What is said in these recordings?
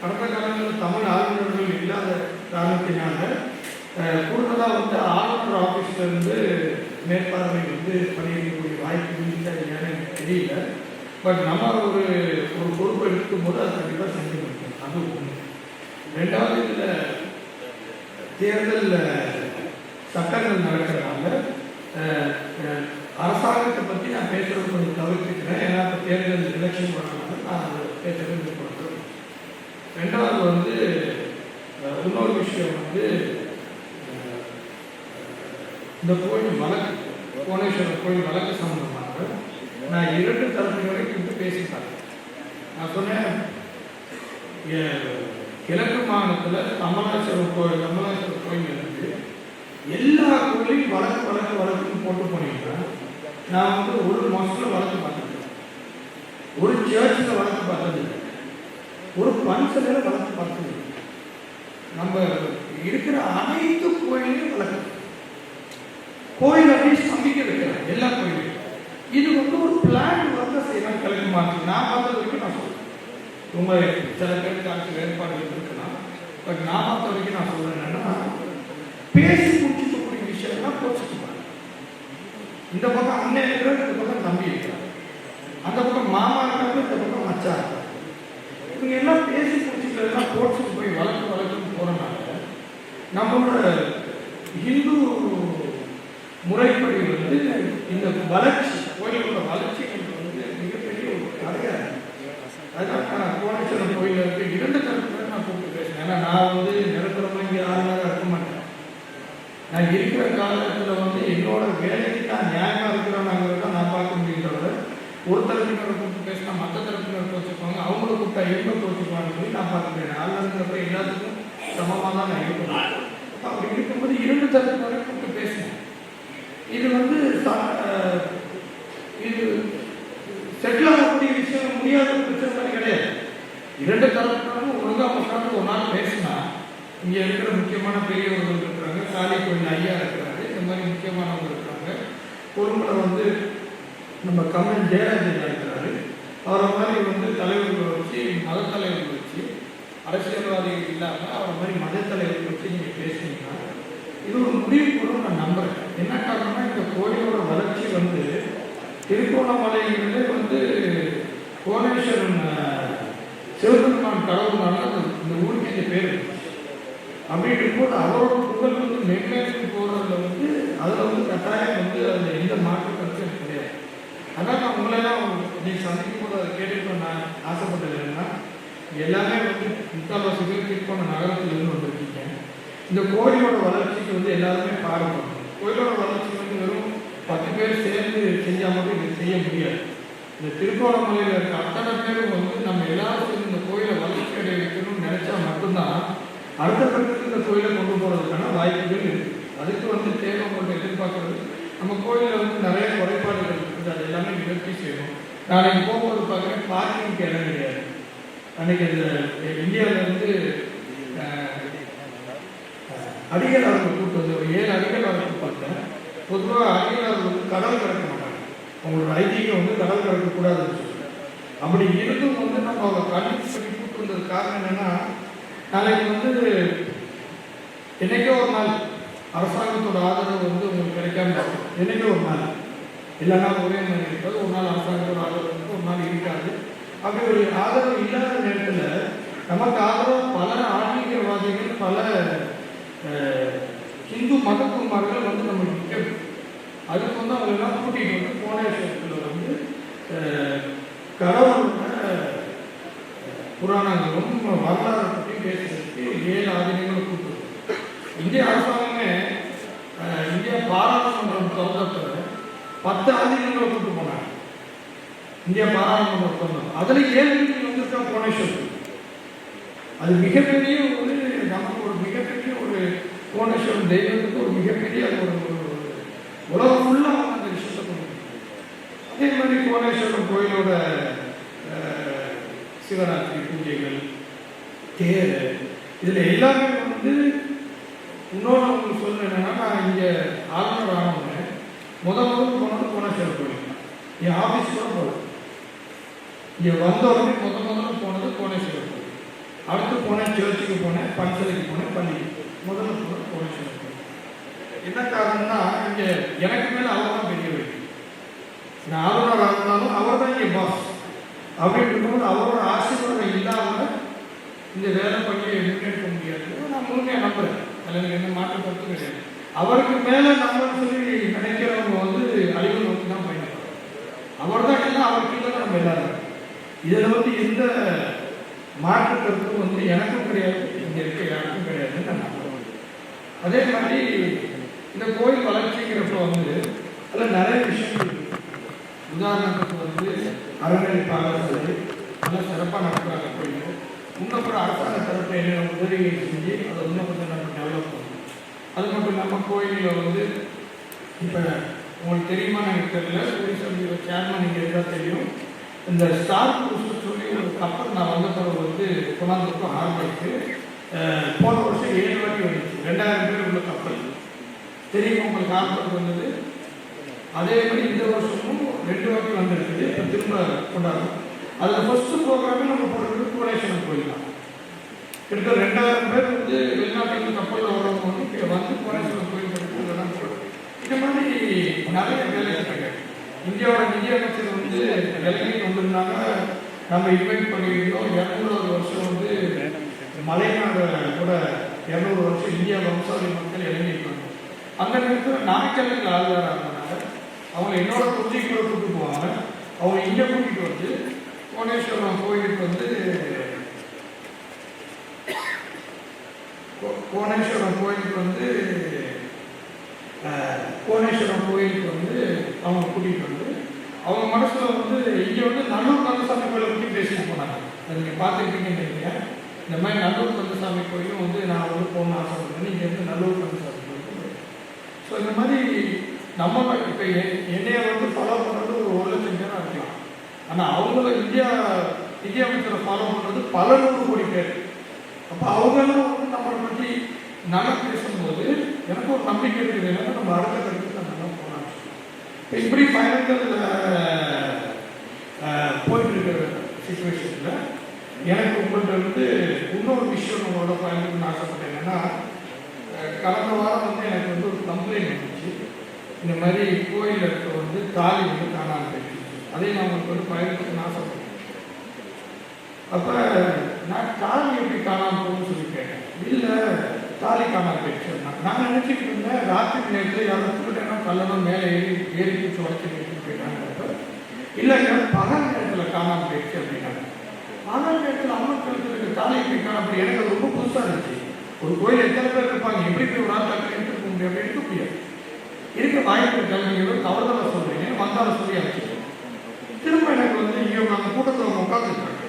கடந்த காலங்களில் தமிழ் ஆளுநர்கள் இல்லாத காரணத்தினால கூடுதலாக வந்து ஆளுநர் ஆஃபீஸில் இருந்து மேற்பார்வை வந்து பணியாற்றக்கூடிய வாய்ப்பு இல்லை இல்லையான்னு எனக்கு தெரியல. பட் நம்ம ஒரு ஒரு பொறுப்பு எடுக்கும்போது அது கண்டிப்பாக செஞ்சு முடிக்கணும் அது ஒன்று ரெண்டாவது இதில் தேர்தல் சட்டங்கள் நடக்கிறதுனால அரசாங்கத்தை பற்றி நான் பேசுறது கொஞ்சம் தவிர்த்துக்கிறேன். ஏன்னா இப்போ தேர்தல் எலெக்ஷன் வரனால நான் அதை பேசுறது விருப்பப்படுறேன் ரெண்டாவது வந்து இன்னொரு விஷயம் வந்து இந்த கோயில் வழக்கு புவனேஸ்வரர் கோயில் வழக்கு சம்பந்தமாக நான் இரண்டு தரப்பு வரைக்கும் வந்து பேசிட்டாங்க நான் சொன்னேன் கிழக்கு மாநிலத்தில் கமலாஸ்வரர் கோயில் கமலாஸ்வரர் கோயில் இருக்கு. எல்லா கோயிலையும் வழக்கு வழக்கு வழக்குன்னு போட்டு போனீங்கன்னா நான் வந்து ஒரு மாசத்துல வழக்கு பார்த்துருக்கேன் ஒரு சர்ச்சில் வழக்கு பார்த்ததில்லை ஒரு பன்சலையில் வளர்த்து பார்த்து நம்ம இருக்கிற அனைத்து கோயிலையும் வழக்கு கோயில் அப்படியே சமைக்க வைக்கிறேன் எல்லா கோயிலையும் இது வந்து ஒரு பிளான் வந்து செய்யலாம் கிழக்கு மாற்றி நான் பார்த்த வரைக்கும் நான் சொல்றேன். ரொம்ப சில பேருக்கு அதுக்கு வேறுபாடுகள் இருக்கலாம் பட் நான் பார்த்த வரைக்கும் நான் சொல்றேன் என்னன்னா பேசி முடிச்சுக்கக்கூடிய விஷயம்லாம் கோச்சிட்டு இந்த பக்கம் அண்ணன் இருக்கிறார் இந்த பக்கம் தம்பி இருக்கிறார். அந்த பக்கம் மாமா இருக்காங்க இந்த பக்கம் மச்சா இருக்காங்க இவங்க எல்லாம் பேசி முடிச்சுக்கிறதுலாம் கோர்ட்ஸுக்கு போய் வழக்கு வழக்குன்னு போறனால நம்மளோட ஹிந்து முறைப்படி வந்து இந்த வளர்ச்சி கோயிலோட வளர்ச்சி வந்து மிகப்பெரிய ஒரு தடையாக அதுதான் கோணேஸ்வரன் நான் கோணேஸ்வரம் கோயிலில் இருக்க இரண்டு தரப்புல நான் கூப்பிட்டு பேசினேன். ஏன்னா நான் வந்து நிரந்தரமாக இங்கே ஆளுநராக இருக்க மாட்டேன். நான் இருக்கிற காலத்தில் வந்து என்னோட வேலை நான் நியாயமாக இருக்கிறோன்னாங்கிறத நான் பார்க்க முடியும் தவிர ஒரு தரப்பினரை கூப்பிட்டு பேசினா மற்ற தரப்பினர் கோச்சிப்பாங்க அவங்கள கூப்பிட்டா சொல்லி நான் பார்த்துக்கிறேன். முடியாது ஆளுநருங்கிறப்ப எல்லாத்துக்கும் சமமாக தான் நான் இருக்கணும் அப்படி இருக்கும்போது இரண்டு தரப்பினரை கூப்பிட்டு பேசணும் இது வந்து ச- இது செட்டில் ஆகக்கூடிய விஷயம் முடியாத பிரச்சனை மாதிரி கிடையாது. இரண்டு தரப்பினரும் ஒழுங்காக உட்காந்து ஒரு நாள் பேசினா இங்கே இருக்கிற முக்கியமான பெரியவர்கள் இருக்கிறாங்க காளி கோயில் ஐயா இருக்கிறாரு இந்த மாதிரி முக்கியமானவங்க இருக்கிறாங்க. முறை வந்து நம்ம கமல் ஜெயராஜன் இருக்கிறாரு. அவரை மாதிரி வந்து தலைவர்களை வச்சு மத தலைவர்கள் வச்சு அரசியல்வாதிகள் இல்லாமல் அவரை மாதிரி மத தலைவர்கள் வச்சு நீங்கள் பேசுனீங்கன்னா இது ஒரு முடிவு கூட நான் நம்புறேன். என்ன காரணம்னா இந்த கோயிலோட வளர்ச்சி வந்து திருக்கோணமலையிலே வந்து கோணேஸ்வரன் சிவபெருமான் கடவுள்னால இந்த ஊருக்கு இந்த பேர். அப்படி இருக்கும்போது அவரோட புகழ் வந்து மென்மேற்கு போகிறதுல வந்து அதில் வந்து கட்டாயம் வந்து அதில் எந்த மாற்று கருத்தும் கிடையாது. அதான் நான் உங்களெல்லாம் நீங்கள் அதை கேட்டுட்டு நான் ஆசைப்பட்டது என்னன்னா எல்லாமே வந்து முக்கால்வாசி பேர் திருப்போன நகரத்துலேருந்து வந்திருக்கீங்க. இந்த கோயிலோட வளர்ச்சிக்கு வந்து எல்லாருமே பாடுபடணும் கோயிலோட வளர்ச்சி வந்து வெறும் பத்து பேர் சேர்ந்து செஞ்சால் மட்டும் இதை செய்ய முடியாது. இந்த திருக்கோணமலையில் இருக்க அத்தனை பேரும் வந்து நம்ம எல்லாரும் சேர்ந்து இந்த கோயிலை வளர்ச்சி அடைய வைக்கணும்னு நினைச்சா மட்டும்தான் அடுத்த கட்டத்துக்கு இந்த கோயிலை கொண்டு போகிறதுக்கான வாய்ப்புகள் இருக்குது அதுக்கு வந்து தேவை கொண்டு எதிர்பார்க்கறது நம்ம கோயிலில் வந்து நிறைய குறைபாடுகள் இருக்குது அது எல்லாமே நிகழ்ச்சி செய்யணும். நாளைக்கு போகும்போது பார்க்குறேன் பார்க்கிங்க்கு இடம் கிடையாது. அன்னைக்கு அது இந்தியாவில் வந்து அடிகளார்கள் கூட்டு வந்து ஒரு ஏழு அடிகளார்கள் பார்த்தேன் பொதுவாக அடிகளார்கள் வந்து கடல் கடக்க மாட்டாங்க. அவங்களோட ஐதீகம் வந்து கடல் கடக்கக்கூடாதுன்னு சொல்லுவேன் அப்படி இருந்தும் வந்து நம்ம அவங்க கல்வி சொல்லி கூட்டு வந்தது காரணம் என்னென்னா நாளைக்கு வந்து என்னைக்கோ ஒரு நாள் அரசாங்கத்தோட ஆதரவு வந்து உங்களுக்கு கிடைக்காம இருக்கும். என்னைக்கோ ஒரு நாள். இல்லைன்னா ஒரே மாதிரி இருப்பது ஒரு நாள் அரசாங்கத்தோட ஆதரவு இருக்கும் ஒரு நாள் இருக்காது. அப்படி ஒரு ஆதரவு இல்லாத நேரத்தில் நமக்கு ஆதரவு பல ஆன்மீகவாதிகள் பல ஹிந்து இந்து மதகுமார்கள் வந்து நம்மளுக்கு நிற்கணும் அதுக்கு வந்து அவங்க எல்லாம் கூட்டிகிட்டு வந்து கோணேஸ்வரத்தில் வந்து அஹ், கடவுளோட புராணங்களும் வரலாறு பற்றி பேசுறதுக்கு ஏழு ஆதினங்களை கூப்பிட்டு இந்திய அரசாங்கமே இந்திய பாராளுமன்றம் திறந்தப்ப பத்து ஆதினங்களை கூப்பிட்டு போனாங்க. இந்திய பாராளுமன்றம் சொன்னோம் அதில் ஏழு வந்திருக்கா புவனேஸ்வர். அது மிகப்பெரிய ஒரு நமக்கு ஒரு மிகப்பெரிய ஒரு புவனேஸ்வரன் தெய்வத்துக்கு ஒரு மிகப்பெரிய ஒரு உலகம் ஃபுல்லாக அந்த விஷயத்தை கொண்டு அதே மாதிரி புவனேஸ்வரன் கோயிலோட சிவராத்திரி பூஜைகள் தேர் இதில் எல்லாமே வந்து இன்னொன்று உங்களுக்கு சொல்ல என்னன்னா நான் இங்கே ஆளுநர் ஆனவங்க முதல் முதல் போனது புவனேஸ்வரர் கோயில் தான். என் ஆஃபீஸ் கூட போகல இங்கே வந்த உடனே முத முதல்ல போனது புவனேஸ்வரர் அடுத்து போனேன் சர்ச்சுக்கு போனேன் பஞ்சலைக்கு போனேன் பள்ளிக்கு முதல்ல போனது கோடீஸ்வரன் என்ன காரணம்னா இங்கே எனக்கு மேலே அவர் தான் பெரிய வைக்கும் நான் ஆளுநராக இருந்தாலும் அவர் தான் இங்கே பாஸ் அப்படின்னு இருக்கும்போது அவரோட ஆசீர்வாதம் இல்லாமல் இந்த வேலை பண்ணியை முன்னெடுக்க முடியாது. நான் முழுமையாக நம்புறேன். அதில் எனக்கு என்ன மாற்று கிடையாது. அவருக்கு மேலே நம்ம சொல்லி நினைக்கிறவங்க வந்து அழிவு நோக்கி தான் பயணம் அவர் தான் எல்லாம் அவர் கீழே தான் நம்ம எல்லாரும். இதில் வந்து எந்த மாற்று கருத்தும் வந்து எனக்கும் கிடையாது இங்கே இருக்க யாருக்கும் கிடையாதுன்னு நான் நம்புறேன். அதே மாதிரி இந்த கோயில் வளர்ச்சிங்கிறப்ப வந்து அதில் நிறைய விஷயங்கள் உதாரணத்துக்கு வந்து அறநிலைப்பாளர் சிலை நல்லா சிறப்பாக நடத்துகிறாங்க கோயில் இன்னும் கூட அரசாங்க தரப்பு என்ன உதவிகள் செஞ்சு அதை இன்னும் கொஞ்சம் நம்ம டெவலப் பண்ணணும். அது மட்டும் இல்லாமல் கோயிலில் வந்து இப்போ உங்களுக்கு தெரியுமா எனக்கு தெரியல. டூரிசம் சேர்மன் இங்கே இருந்தால் தெரியும்? இந்த ஸ்டார் குரூஸ் சொல்லி ஒரு கப்பல் நான் வந்த பிறகு வந்து கொண்டாந்துருக்கோம் ஹார்பருக்கு போன வருஷம் ஏழு வாட்டி வந்துச்சு. ரெண்டாயிரம் பேர் உள்ள கப்பல் தெரியுமா உங்களுக்கு ஹார்பருக்கு வந்தது? அதே மாதிரி இந்த வருஷமும் ரெண்டு வாட்டி வந்திருக்குது. இப்போ திரும்ப கொண்டாடுறோம். அதில் ஃபர்ஸ்ட் ப்ரோக்ராமே நம்ம கோடேஸ்வரன் கோயில் தான் கிட்டத்தட்ட ரெண்டாயிரம் பேர் வந்து வெளிநாட்டிலிருந்து கப்பலில் வரவங்க வந்து வந்து கட்டுறதுலாம் இது இந்த மாதிரி நிறைய வேலைகள். இருக்கு இந்தியாவோட நிதி அமைச்சர் வந்து வேலைக்கு வந்திருந்தாங்க நம்ம இன்வைட் பண்ணியிருந்தோம். இரநூறு வருஷம் வந்து மலைநாடு கூட இரநூறு வருஷம் இந்தியா வம்சாவளி மக்கள் இறங்கியிருக்காங்க அந்த நேரத்தில் நாமக்கல்லுக்கு ஆளுநராக இருந்தாங்க அவங்க என்னோட தொகுதிக்கு கூட கூப்பிட்டு போவாங்க. அவங்க இங்கே கூட்டிகிட்டு வந்து கோணேஸ்வரம் கோயிலுக்கு வந்து கோ- கோணேஸ்வரம் கோயிலுக்கு வந்து ராமேஸ்வரம் கோயிலுக்கு வந்து அவங்க கூட்டிகிட்டு வந்து அவங்க மனசில் வந்து இங்கே வந்து நல்லூர் கந்தசாமி கோயிலை பற்றி பேசிட்டு போனாங்க. அது நீங்கள் பார்த்துருக்கீங்கன்னு நினைக்கிறேன். இந்த மாதிரி நல்லூர் கந்தசாமி கோயிலும் வந்து நான் வந்து போகணும்னு ஆசைப்படுறேன். இங்கே வந்து நல்லூர் கந்தசாமி கோயிலுக்கு ஸோ இந்த மாதிரி நம்ம இப்போ என்னைய வந்து ஃபாலோ பண்ணுறது ஒரு ஒரு லட்சம் பேராக இருக்கலாம். ஆனால் அவங்கள இந்தியா நிதி அமைச்சரை ஃபாலோ பண்ணுறது பல நூறு கோடி பேர். அப்போ அவங்களும் வந்து நம்மளை பற்றி நல்லா பேசும்போது எனக்கு ஒரு நம்பிக்கை இருக்குது. நம்ம அடுத்த நல்லா இப்போ இப்படி பயணங்கள் போயிட்டு இருக்கிற சுச்சுவேஷனில் எனக்கு உங்கள்கிட்ட வந்து இன்னொரு விஷயம் உங்களோட பயணம்னு ஆசைப்பட்டேன். என்னன்னா கடந்த வாரம் வந்து எனக்கு வந்து ஒரு கம்ப்ளைண்ட் இருந்துச்சு இந்த மாதிரி கோயில் இருக்க வந்து தாலி வந்து காணாமல் போயிடுச்சு அதையும் நான் உங்களுக்கு வந்து பயணத்துக்கு ஆசைப்பட்டேன். அப்போ நான் தாலி எப்படி காணாமல் போகணும்னு சொல்லி கேட்டேன். இல்லை தாலி காணாமல் போயிடுச்சு. நான் நான் நினச்சிட்டு இருந்தேன் ராத்திரி நேரத்தில் யாரும் கல்லணும் மேலே ஏறி ஏறி பிடிச்சி உடச்சி போயிட்டாங்க. இல்லைங்க பகல் நேரத்தில் காணாமல் போயிடுச்சு அப்படின்னாங்க. பகல் நேரத்தில் அம்மன் கழுத்துக்கு இருக்க தாலி எப்படி அப்படி எனக்கு ரொம்ப புதுசாக இருந்துச்சு. ஒரு கோயில் எத்தனை பேர் இருப்பாங்க? எப்படி போய் ஒரு நாள் டாக்டர் எடுத்துக்க முடியும்? அப்படி எடுக்க முடியாது. இருக்க வாய்ப்பு இருக்காங்க நீங்கள் வந்து தவறுதலாக சொல்கிறீங்க வந்தாலும் சொல்லி அனுப்பிச்சிட்டேன் திரும்ப எனக்கு வந்து இங்கே நாங்கள் கூட்டத்தில் அவங்க உட்காந்துருக்காங்க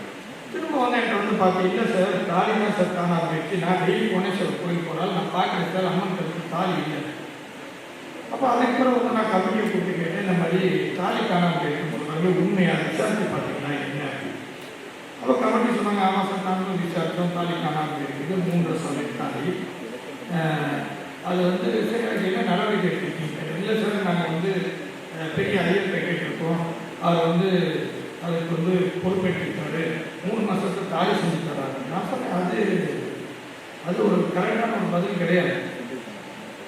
திரும்ப வந்து என்கிட்ட வந்து பார்த்தீங்க இல்லை சார் தாலி தான் சார் காணாமல் போயிடுச்சு. நான் டெய்லி கோணேஸ்வரர் கோயில் போனாலும் நான் பார்க்குறேன் சார். அம்மன் கழுத்து தாலி இல்லை. அப்போ அதுக்கு பிறகு வந்து நான் கமிட்டியை கூப்பிட்டு கேட்டேன். இந்த மாதிரி தாலி காணாமல் போயிருக்கு உண்மையாக விசாரிச்சு பார்த்தீங்கன்னா என்ன? அப்போ கமிட்டி சொன்னாங்க ஆமாம் சார் நாங்களும் விசாரித்தோம் தாலி காணாமல் போயிருக்குது. மூன்று சமை தாலி அது வந்து சரி என்ன நடவடிக்கை எடுத்துருக்கீங்க? இல்லை சார் நாங்கள் வந்து பெரிய ஐயர் பேக்கெட் இருக்கோம் அதை வந்து அதுக்கு வந்து பொறுப்பேற்றிருக்காரு. மூணு மாதத்துக்கு தாலி செஞ்சு தராங்க நான் சொன்னேன் அது அது ஒரு கரெக்டான ஒரு பதில் கிடையாது.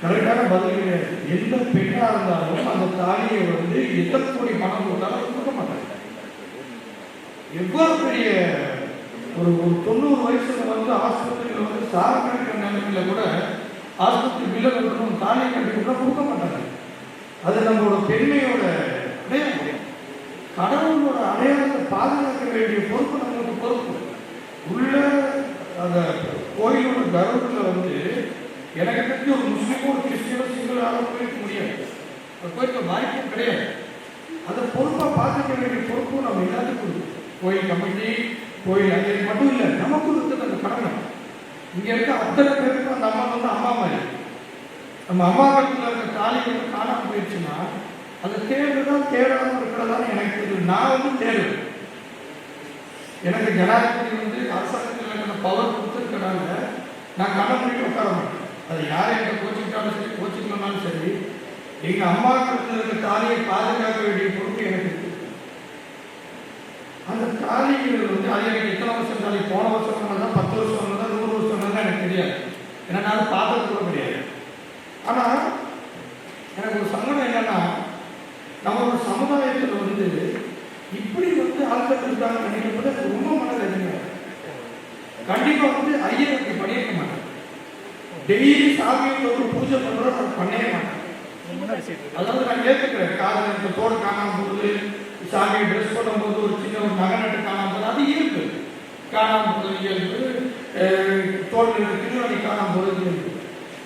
அதற்கான பதில் கிடையாது எந்த பெண்ணாக இருந்தாலும் அந்த தாலியை வந்து எத்தனை கோடி பணம் கொடுத்தாலும் கொடுக்க மாட்டாங்க. எவ்வளவு பெரிய ஒரு ஒரு தொண்ணூறு வயசுல வந்து ஆஸ்பத்திரியில் வந்து சார கிடைக்கிற நிலைமையில கூட ஆஸ்பத்திரி பில்லை கட்டணும் தாலியை கட்டி கூட கொடுக்க மாட்டாங்க. அது நம்மளோட பெண்மையோட அடையாளம். கடவுளோட அடையாளத்தை பாதுகாக்க வேண்டிய பொறுப்பு நம்மளுக்கு பொறுப்பு. உள்ள அந்த கோயிலோட கர்வத்தில் வந்து எனக்கு தெரிஞ்ச ஒரு முஸ்லீமும் ஒரு கிறிஸ்டியனோ சிங்கிள் முடியாது. கோயிலுக்கு வாய்ப்பும் கிடையாது. அதை பொறுப்பாக பார்த்துக்க வேண்டிய பொறுப்பும் நம்ம எல்லாத்துக்கும் கோயில் கமிட்டி கோயில் அங்கே மட்டும் இல்லை நமக்கும் இருக்குது அந்த கடமை. இங்கே இருக்க அத்தனை பேருக்கும் அந்த அம்மா வந்து அம்மா மாதிரி. நம்ம அம்மா காலத்தில் இருக்க தாலி வந்து காணாமல் போயிடுச்சுன்னா தேர்வு தேடுறதா தேடாமல் இருக்கிறதான்னு எனக்கு தெரியும் நான் வந்து தேடுவேன் எனக்கு ஜனாதிபதி வந்து அரசாங்கத்தில் இருக்கிற பவர் கொடுத்துருக்கனால நான் கண்ண உட்கார மாட்டேன். அது யார் எங்கள் கோச்சிக்கிட்டாலும் சரி கோச்சிக்கலனாலும் சரி எங்கள் அம்மா கடத்தில் தாலியை பாதுகாக்க வேண்டிய பொறுப்பு எனக்கு அந்த தாலிகள் வந்து அது எனக்கு எத்தனை வருஷம் தாலி? போன வருஷம் தான் பத்து வருஷம் தான் நூறு வருஷம் தான் எனக்கு தெரியாது. ஏன்னா நான் பார்த்ததுக்கு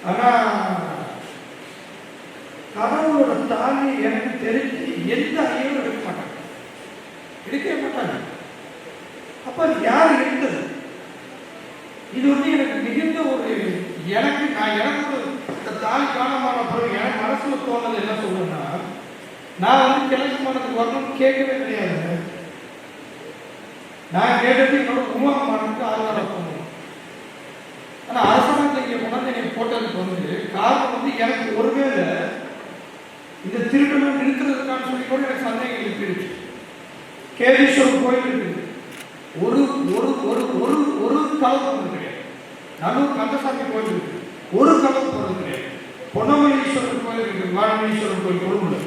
ஆனா கடவுளோட தாலி எனக்கு தெரிஞ்சு எந்த ஐயரும் எடுக்க மாட்டாங்க. எடுக்கவே மாட்டாங்க. அப்ப அது யார் எடுத்தது? இது வந்து எனக்கு மிகுந்த ஒரு எனக்கு நான் எனக்கு இந்த தாலி காணமான பிறகு எனக்கு மனசுல தோணுது என்ன சொல்றேன்னா நான் வந்து கிழக்கு மனத்துக்கு வரணும்னு கேட்கவே கிடையாது. நான் கேட்டது என்னோட உமா மனத்துக்கு ஆதரவு பண்ணணும் ஆனா நீங்கள் இங்க கொண்டாந்து என்னை போட்டதுக்கு வந்து காரணம் வந்து எனக்கு ஒருவேளை இந்த திருமணம் நிறுத்துறதுக்கான சொல்லி கூட எனக்கு சந்தேகம் எழுப்பிடுச்சு கேதீஸ்வரர் கோயில் இருக்குது. ஒரு ஒரு ஒரு ஒரு ஒரு களவு போறது கிடையாது. நடு கந்தசாமி கோயில் இருக்கு ஒரு களவு போறது கிடையாது. பொன்னமலீஸ்வரர் கோயில் இருக்கு மாரணீஸ்வரர் கோயில் கொழும்புல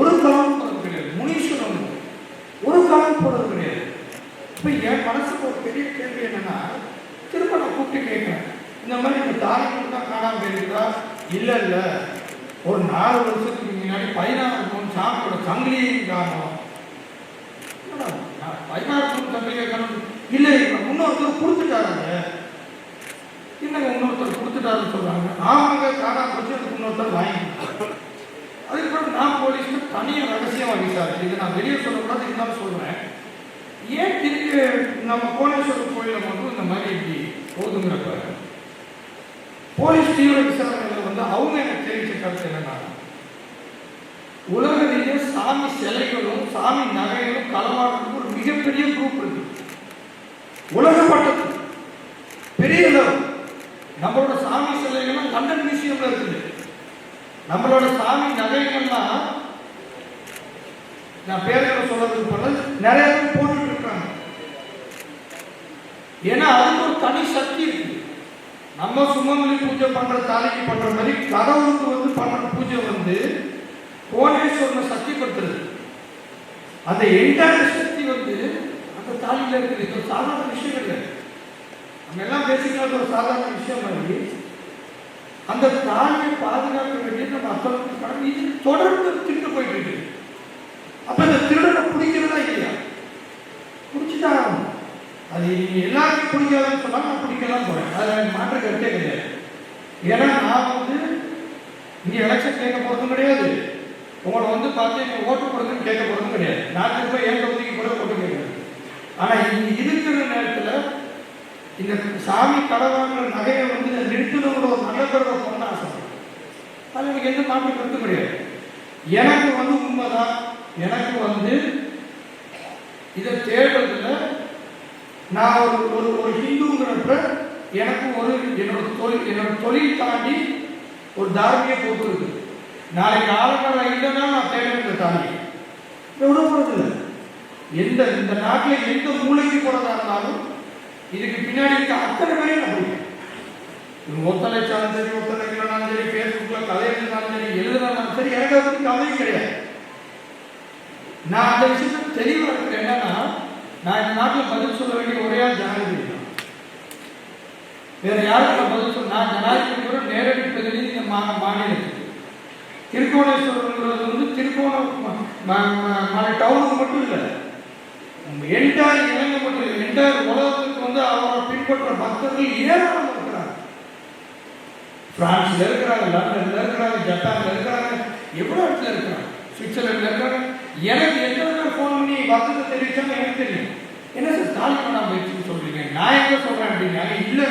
ஒரு களவு போறது கிடையாது முனீஸ்வரன் இருக்கு. ஒரு களவு போறது கிடையாது இப்போ என் மனசுக்கு ஒரு பெரிய கேள்வி என்னன்னா திரும்ப நான் கூப்பிட்டு கேட்கிறேன் இந்த மாதிரி இப்போ தாய் தான் காணாமல் போயிருக்கா இல்லை ஒரு நாலு வருஷத்துக்கு முன்னாடி பதினாறு பவுன் சாப்பிட சங்கிலியும் காரணம் நான் பதினாறு பவுன் சங்கிலியை காரணம் இல்லை இப்போ இன்னொருத்தர் கொடுத்துட்டாருங்க. என்னங்க இன்னொருத்தர் கொடுத்துட்டாருன்னு சொல்கிறாங்க ஆமாங்க காணாம போச்சு. அதுக்கு இன்னொருத்தர் வாங்கிட்டாங்க அதுக்கப்புறம் நான் போலீஸ்க்கு தனியாக ரகசியமா விசாரிச்சு இதை நான் வெளியே சொல்லக்கூடாது இருந்தாலும் சொல்கிறேன் ஏன் திருப்பி நம்ம கோணேஸ்வரர் கோயிலில் மட்டும் இந்த மாதிரி இப்படி போதுங்கிறப்ப போலீஸ் தீவிர விசாரணைகள் வந்து அவங்க எனக்கு தெரிவிச்ச கருத்து என்னன்னா உலகத்திலேயே சாமி சிலைகளும் சாமி நகைகளும் களமாடுறதுக்கு ஒரு மிகப்பெரிய குரூப் இருக்கு. உலக மட்டத்தில் பெரிய லெவல் நம்மளோட சாமி சிலைகள்லாம் லண்டன் மியூசியம்ல இருக்குது. நம்மளோட சாமி நகைகள்லாம் நான் பேர்களை சொல்றதுக்கு போனது நிறைய பேர் போட்டுட்டு இருக்காங்க. ஏன்னா அதுக்கு ஒரு தனி சக்தி இருக்கு. நம்ம சுமங்கலி பூஜை பண்ற தாலிக்கு பண்ற மாதிரி கடவுளுக்கு வந்து பண்ற பூஜை வந்து கோணேஸ்வரனை சக்திப்படுத்துறது. அந்த என்டையர் சக்தி வந்து அந்த தாலியில இருக்குது. இது ஒரு சாதாரண விஷயம் இல்லை. நம்ம எல்லாம் பேசிக்கலாம் ஒரு சாதாரண விஷயம் மாதிரி அந்த தாலியை பாதுகாக்க வேண்டியது நம்ம அத்தனை பணம். இது தொடர்ந்து திருட்டு போயிட்டு இருக்கு அப்ப இந்த திருடனை பிடிக்கிறதா இல்லையா? பிடிச்சிட்டாங்க அது எல்லாருக்கும் பிடிக்காதுன்னு சொன்னாங்க நான் அதில் எனக்கு மாற்று கருத்தே கிடையாது. ஏன்னா நான் வந்து இங்கே எலெக்ஷன் கேட்க போகிறதும் கிடையாது. உங்களை வந்து பார்த்து நீங்கள் ஓட்டு போடுறதுன்னு கேட்க போகிறதும் கிடையாது. நான் திரும்ப என் தொகுதிக்கு கூட ஓட்டு கேட்குறது? ஆனால் இங்கே இருக்கிற நேரத்தில் இந்த சாமி கடவாங்கிற நகையை வந்து நிறுத்தணுங்கிற ஒரு நல்ல கருத்தை பண்ண ஆசை அது எனக்கு எந்த மாற்று கருத்தும் கிடையாது. எனக்கு வந்து உண்மைதான். எனக்கு வந்து இதை தேடுறதுல நான் ஒரு ஒரு ஒரு ஹிந்துங்கிறப்ப எனக்கு ஒரு என்னோட தொழில் என்னோட தொழில் தாண்டி ஒரு தார்மீக போக்கு இருக்கு. நாளைக்கு ஆளுநர் இல்லைன்னா நான் தேட இந்த தாண்டி எவ்வளோ போகிறது எந்த இந்த நாட்டில் எந்த மூலைக்கு போறதா இருந்தாலும் இதுக்கு பின்னாடி இருக்க அத்தனை பேரையும் நான் பிடிப்பேன் ஒத்தழைச்சாலும் சரி ஒத்தழைக்கலனாலும் சரி ஃபேஸ்புக்கில் கதை எழுதினாலும் சரி எழுதுனாலும் சரி எனக்கு அதை பற்றி கவலையும் கிடையாது. நான் அந்த விஷயத்துல தெளிவாக இருக்கிறேன் என்னன்னா நான் இந்த நாட்டில் பதில் சொல்ல வேண்டிய ஒரே தான். வேற யாருக்கு பதில் சொல்ல நான் ஜனாதிபதி நேரடி பிரதிநிதி இந்த மா மாநிலத்துக்கு. திருக்கோணேஸ்வரங்கிறது வந்து திருக்கோணம் டவுனுக்கு மட்டும் இல்லை. என்டையர் இலங்கை மட்டும் இல்லை என்டையர் உலகத்துக்கு வந்து அவரை பின்பற்ற பக்தர்கள் ஏராளம் இருக்கிறாங்க. பிரான்ஸ்ல இருக்கிறாங்க லண்டன்ல இருக்கிறாங்க ஜப்பான்ல இருக்கிறாங்க எவ்வளோ இடத்துல இருக்கிறாங்க? சுவிட்சர்லாந்துல இருக்கிறாங்க. எனக்கு எத்தனை ஃபோன் பண்ணி பக்தத்தை தெரிவிச்சாங்க? எனக்கு தெரியும். என்ன சார் தாலி பண்ணாம வச்சுன்னு சொல்றீங்க? நான் எங்க சொல்றேன் அப்படின்னாங்க. இல்லை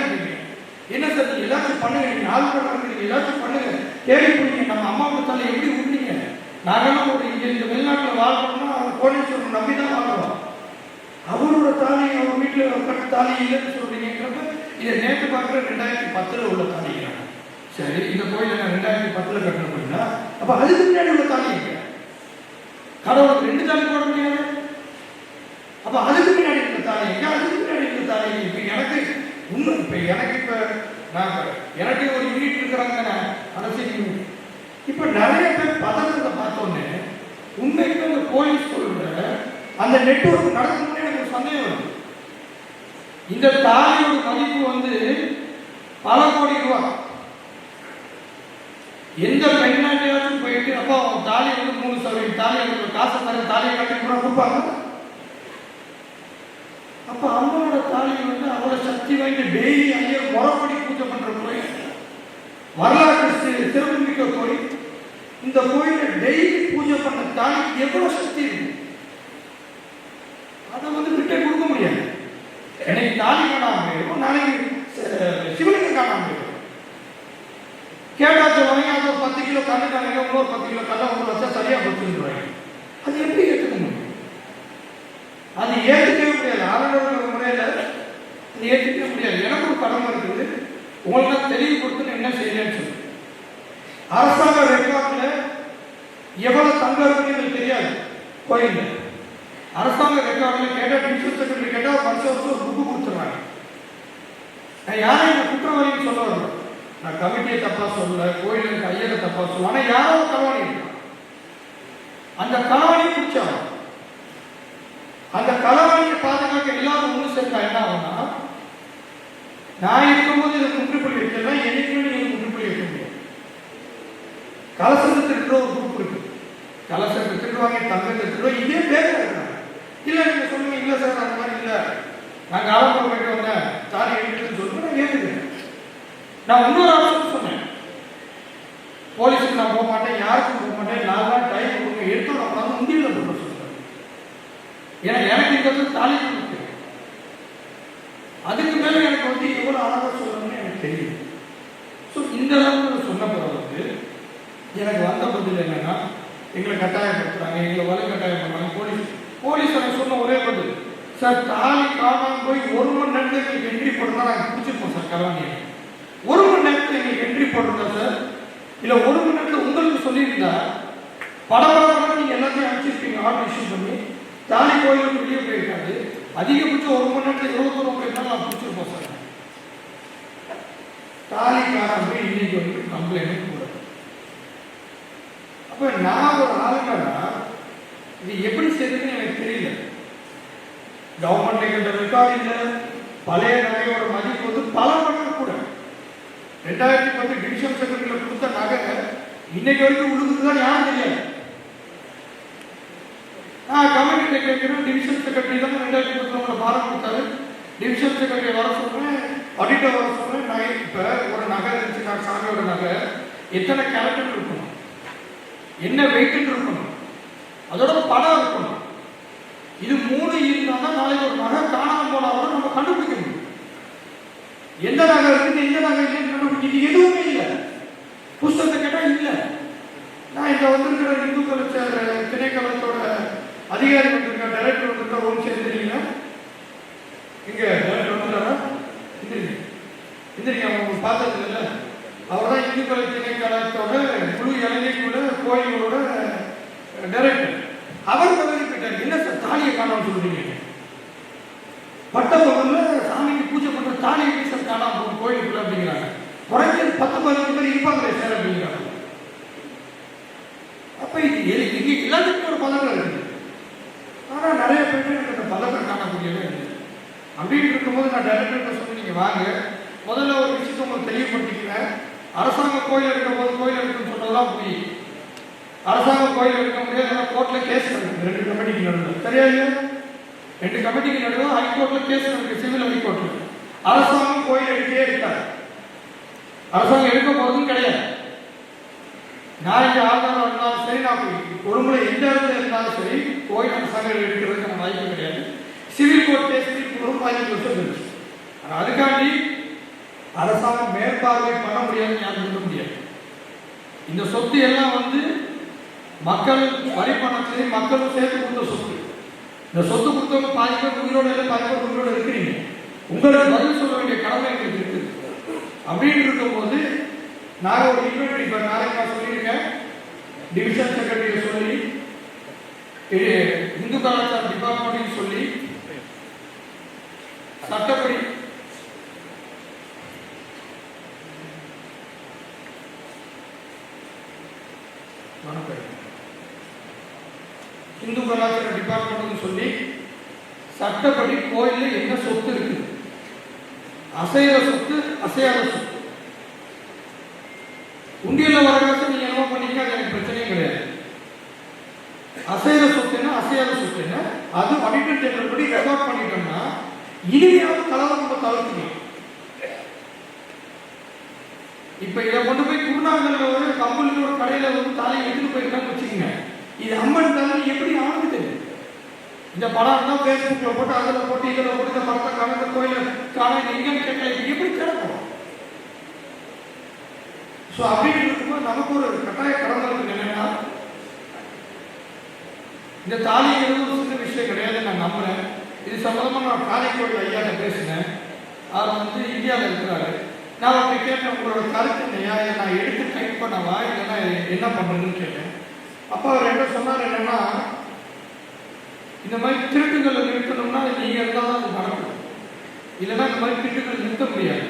என்ன சார் எல்லாத்தையும் ஏதாச்சும் பண்ணுங்க. நீங்க நாலு நடக்கிறீங்க எல்லாத்தையும் பண்ணுங்க. தேடி பிடிங்க நம்ம அம்மா கொடுத்தாலும் எப்படி விட்டீங்க நாங்களாம் ஒரு இங்கே இந்த வெளிநாட்டுல வாழ்றோம்னா கோடீஸ்வரன் நம்பி தான் வாழ்றோம். அவரோட தாலி அவர் வீட்டில் கட்ட தாலி இல்லைன்னு சொல்றீங்கிறப்ப இதை நேற்று பார்க்குற ரெண்டாயிரத்தி பத்தில் உள்ள தாலிங்கிறாங்க சரி இந்த கோயிலை நான் ரெண்டாயிரத்தி பத்தில் கட்டின அப்படின்னா அப்போ அதுக்கு முன்னாடி உள்ள தாலி எங்க கடவுளுக்கு ரெண்டு தாலி போட முடியாது? அப்போ அதுக்கு முன்னாடி இருந்த தாலி எங்க அதுக்கு முன்னாடி இருந்த தாலி இப்போ எனக்கு உண்மை. இப்போ எனக்கு இப்போ நான் எனக்கு ஒரு யூனிட் இருக்கிறாங்க அரசியல் யூனிட் இப்போ நிறைய பேர் பதறதை பார்த்தோன்னே உண்மைக்கு அந்த போலீஸ் சொல்ற அந்த நெட்வொர்க் நடக்கும்னு எனக்கு சந்தேகம் வருது. இந்த தாலியோட மதிப்பு வந்து பல கோடி ரூபாய். எந்த பெண்ணாட்டியாச்சும் போயிட்டு அப்பா உன் தாலி வந்து மூணு சதவீதம் தாலி உங்களுக்கு காசை தர தாலியை கட்டி கூட கொடுப்பாங்க. அப்ப அம்மாவோட தாலி சக்தி வாய்ந்த டெய்லி ஐயர் முறப்படி பூஜை பண்ற கோயில். வரலாற்று சிறப்புமிக்க கோயில். இந்த கோயில டெய்லி பூஜை பண்ண தாலி எவ்வளவு சக்தி இருக்கு? அதை வந்து விட்டே கொடுக்க முடியாது. எனக்கு தாலி காணாம போயிடும் நாளைக்கு சிவனுக்கு காணாம போயிடும். கேட்டா சொல்லுவாங்க அது பத்து கிலோ கல்லு தாங்க இன்னொரு பத்து கிலோ கல்லை ஒன்று வச்சா சரியா கொடுத்துருவாங்க. அது எப்படி ஏற்றுக்க முடியும்? அது ஏற்றுக்கவே முடியாது ஆளுநர் முறையில் அது ஏற்றுக்கவே படம் இருக்குது உங்களுக்கு தெளிவு கொடுத்து என்ன செய்யலன்னு சொல்லி. அரசாங்க ரெக்கார்டில் எவ்வளவு தங்கம் இருக்குன்னு எனக்கு தெரியாது. கோயில் அரசாங்க ரெக்கார்டில் கேட்டால் டிவிஷன் செக்ரட்டரி கேட்டால் வருஷம் வருஷம் ஒரு புக்கு கொடுத்துட்றாங்க. நான் யாரையும் இந்த குற்றவாளின்னு சொல்ல வரல. நான் கமிட்டியை தப்பா சொல்லல கோயிலுக்கு ஐயரை தப்பா சொல்ல ஆனால் யாரோ ஒரு இருக்கான். அந்த களவாணியை பிடிச்சாங்க அந்த களவாணியை பாதுகாக்க இல்லாத ஒன்று சேர்த்தா என்ன ஆகும்னா நான் இருக்கும்போது இதை முற்றுப்புள்ளி வைக்கல என்னைக்குமே நீங்க முற்றுப்புள்ளி வைக்க முடியாது கலசத்தை திருடுற ஒரு குரூப் இருக்கு. கலசத்தை திருடுவாங்க தங்கத்தை திருடுவாங்க இதே பேர் இல்லை இல்ல நீங்க சொல்லுங்க இல்லை சார் அந்த மாதிரி இல்ல. நான் காலம்பரம் போயிட்டு வந்தேன் சாரி எடுத்துன்னு சொல்லுங்க நான் கேட்டுக்கிறேன். நான் இன்னொரு ஆப்ஷன் சொன்னேன். போலீஸுக்கு நான் போக மாட்டேன் யாருக்கும் போக மாட்டேன் நான் தான் டைம் கொடுங்க எடுத்து நான் உட்காந்து உண்டியில் சொல்ல சொல்றேன் ஏன்னா எனக்கு இந்த தாலி இருக்கு அதுக்கு மேலே எனக்கு வந்து எவ்வளவு அழகா சொல்லணும்னு எனக்கு தெரியும். ஸோ இந்த அளவுக்கு சொன்ன பிறகு வந்து எனக்கு வந்த பதில் என்னன்னா எங்களை கட்டாயப்படுத்துறாங்க எங்களை வலு கட்டாயம் பண்ணுறாங்க போலீஸ். போலீஸ் எனக்கு சொன்ன ஒரே பதில் சார் தாலி காணாம போய் ஒரு மணி நேரத்தில் எங்களுக்கு என்ட்ரி போடுறதா நாங்கள் பிடிச்சிருப்போம் சார் கலாநியை ஒரு மணி நேரத்தில் எங்களுக்கு என்ட்ரி போடுறதா சார்? இல்லை ஒரு மணி நேரத்தில் உங்களுக்கு சொல்லியிருந்தா படபடமாக நீங்கள் எல்லாத்தையும் அனுப்பிச்சிருப்பீங்க ஆர்டர் இஷ்யூ பண்ணி. தாலி கோயிலுக்கு வெளியே போயிருக்காது அதிகபட்சம் ஒரு மணி நேரத்தில் இருபத்தொரு போயிருந்தாலும் நான் பிடிச்சிருப்போம் சார். தாலி இன்னைக்கு வந்து கம்ப்ளைண்ட் கூட அப்ப நான் ஒரு ஆளுநரா இது எப்படி செய்யுதுன்னு எனக்கு தெரியல. கவர்மெண்ட் எங்கிட்ட ரெக்கார்டு இல்லை பழைய நகையோட மதிப்பு வந்து பல மடங்கு கூட. ரெண்டாயிரத்தி பத்து டிவிஷன் செக்ரட்டரியில் கொடுத்த நகை இன்னைக்கு வரைக்கும் உழுகுதுதான் யாரும் தெரியாது. நான் கமிட்டியில் கேட்கிறேன் டிவிஷன் செக்ரட்டரி தான் ரெண்டாயிரத்தி பத்துல உங்களை பாரம் கொடுத்தாரு. டிவிஷன் செக்ரட்டரி வர சொல்றேன். ஆடிட்டர் வர சொல்றேன் இப்போ ஒரு நகை இருந்துச்சு நான் சாமியோட நகை எத்தனை கேரக்டர் இருக்கணும்? என்ன வெயிட் இருக்கணும்? அதோட படம் இருக்கணும். இது மூணு இருந்தால் தான் நாளைக்கு ஒரு நகை காணாம போனா நம்ம கண்டுபிடிக்க முடியும். எந்த நகை இருக்குது எந்த நகை இல்லைன்னு கண்டுபிடிக்க இது எதுவுமே இல்லை. புஸ்தகத்தை கேட்டால் இல்லை. நான் இங்க வந்திருக்கிற இந்து கல்ச்சர் திணைக்களத்தோட அதிகாரி வந்திருக்கேன் டைரக்டர் வந்திருக்கேன் ஒன்று நிமிஷம் இங்கே எந்திரிங்க எந்திரிங்க அவங்க பார்த்தது இல்லை அவர் தான் இந்து கலை திணைக்களத்தோட முழு இலங்கைக்குள்ள கோயிலோட டைரக்டர் அவர் பதவி போயிட்டார். என்ன சார் தாலியை காணாம சொல்றீங்க? பட்டபகல்ல சாமிக்கு பூஜை பண்ணுற தாலி எப்படி சார் காணாமல் போகும் கோயிலுக்குள்ள அப்படிங்கிறாங்க. குறைஞ்சது பத்து பதினஞ்சு பேர் இருப்பாங்களே சார் அப்படிங்கிறாங்க அப்ப இது எது- இங்க ஒரு பதக்கம் இருக்கு. ஆனா நிறைய பேர் எனக்கு அந்த பதக்கம் காணக்கூடியவே இல்லை அப்படின்னு இருக்கும்போது நான் டைரக்டர்கிட்ட சொல்லி நீங்கள் வாங்க. முதல்ல ஒரு விஷயத்தை உங்களுக்கு தெளிவுபடுத்திக்கிறேன் அரசாங்க கோயில் எடுக்கும் போது கோயில் எடுக்கணும்னு சொன்னதெல்லாம் போய் அரசாங்க கோயில் எடுக்க முடியாது. கோர்ட்டில் கேஸ் நடக்குது. ரெண்டு கமிட்டிக்கு நடந்தது சரியா இல்லையா? ரெண்டு கமிட்டிக்கு நடந்தது ஹைகோர்ட்டில் கேஸ் நடக்குது. சிவில் ஹைகோர்ட்டில் அரசாங்கம் கோயில் எடுக்கவே இருக்காது அரசாங்கம் எடுக்க போகிறதும் கிடையாது. நான் இங்க இருந்தாலும் சரி நான் உடம்புல எந்த இடத்துல இருந்தாலும் சரி கோயில் அரசாங்கம் எடுக்கிறதுக்கான வாய்ப்பு கிடையாது. அதுக்காண்டி அரசாங்கம் மேற்பார்வை பண்ண முடியாதுன்னு யாரும் சொல்ல முடியாது. இந்த சொத்து எல்லாம் வந்து மக்கள் வரி பணத்திலே மக்களும் சேர்த்து கொடுத்த சொத்து. இந்த சொத்து கொடுத்தவங்க பாதி பேர் உயிரோட இல்லை பாதி பேர் உயிரோட இருக்கிறீங்க. உங்களுக்கு பதில் சொல்ல வேண்டிய கடமை எங்களுக்கு இருக்குது அப்படின்னு இருக்கும்போது நான் ஒரு ஈவெண்ட் இப்போ நாளைக்கு நான் சொல்லியிருக்கேன். டிவிஷன் செக்ரட்டரியை சொல்லி இந்து கலாச்சார டிபார்ட்மெண்ட்டையும் சொல்லி சட்டப்படி வணக்கம் இந்து கலாச்சார டிபார்ட்மெண்ட்னு சொல்லி சட்டப்படி கோயிலில் என்ன சொத்து இருக்குது அசைகிற சொத்து அசையாத சொத்து. உண்டியல்ல வர காசு நீங்க என்ன பண்ணீங்க அது எனக்கு பிரச்சனையும் கிடையாது. அசைகிற சொத்து என்ன அசையாத சொத்து என்ன? அது ஆடிட்டர் ஜெனரல் படி ரெக்கார்ட் பண்ணிட்டோம்னா இனிமையாவது கலவரம் நம்ம தவிர்த்துக்கலாம் இப்ப இதை கொண்டு போய் குருநாகல்ல ஒரு கம்பெனில ஒரு கடையில வந்து தாலியை எடுத்துட்டு போயிருக்கான்னு வச்சுக்கோங்க இது அம்மன் தாலி எப்படி ஆனது தெரியும் இந்த படம் தான் ஃபேஸ்புக்கில் போட்டு அதில் போட்டு இதில் போட்டு இந்த படத்தை காண கோயில காண எங்கேன்னு கேட்கல இது எப்படி கிடக்கும்? ஸோ அப்படின்னு இருக்கும்போது நமக்கு ஒரு கட்டாய கடமை இருக்கு என்னன்னா இந்த தாலிங்கிறது ஒரு சின்ன விஷயம் கிடையாது நான் நம்புறேன். இது சம்பந்தமா நான் காரைக்கோடி ஐயாட்ட பேசினேன். அவர் வந்து இந்தியாவில் இருக்கிறாரு. நான் அப்படி கேட்டேன் உங்களோட கருத்து என்னையா நான் எடுத்து டைப் பண்ணவா? இல்லைன்னா என்ன பண்ணுறதுன்னு கேட்டேன். அப்போ அவர் என்ன சொன்னார் என்னன்னா இந்த மாதிரி திருட்டுகளை நிறுத்தணும்னா நீங்கள் இருந்தால் தான் அது நடக்கும். இல்லைன்னா இந்த மாதிரி திருட்டுகளை நிறுத்த முடியாது.